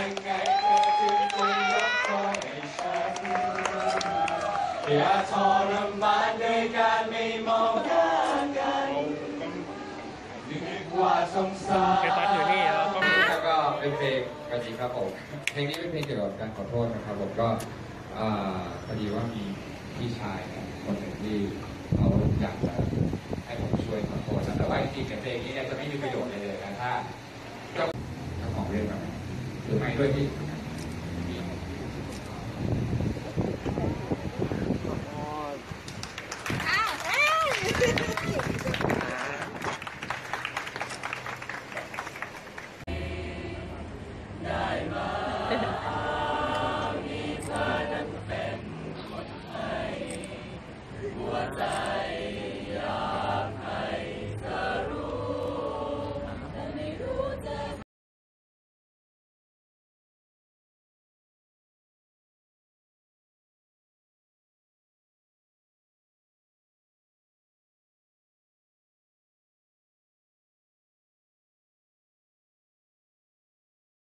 ยังไงเธอจึงจะยกโทษให้ฉัน อย่าทรมานโดยการไม่มองหน้ากันนึกว่าสงสารเกตัสอยู่นี่แล้วก็ แล้วก็เป็นเพลงกติครับผมเพลงนี้เป็นเพลงเกี่ยวกับการขอโทษนะครับผมก็อ่าพอดีว่ามีพี่ชายเนี่ยคนหนึ่งที่เขาอยากจะให้ผมช่วยขอโทษนะแต่ว่าจริงๆเนี่ยเพลงนี้เนี่ยจะไม่มีประโยชน์เลยเลย ถือไม้ด้วยพี่มีเธอนั้นเป็นคนไทยหัวใจ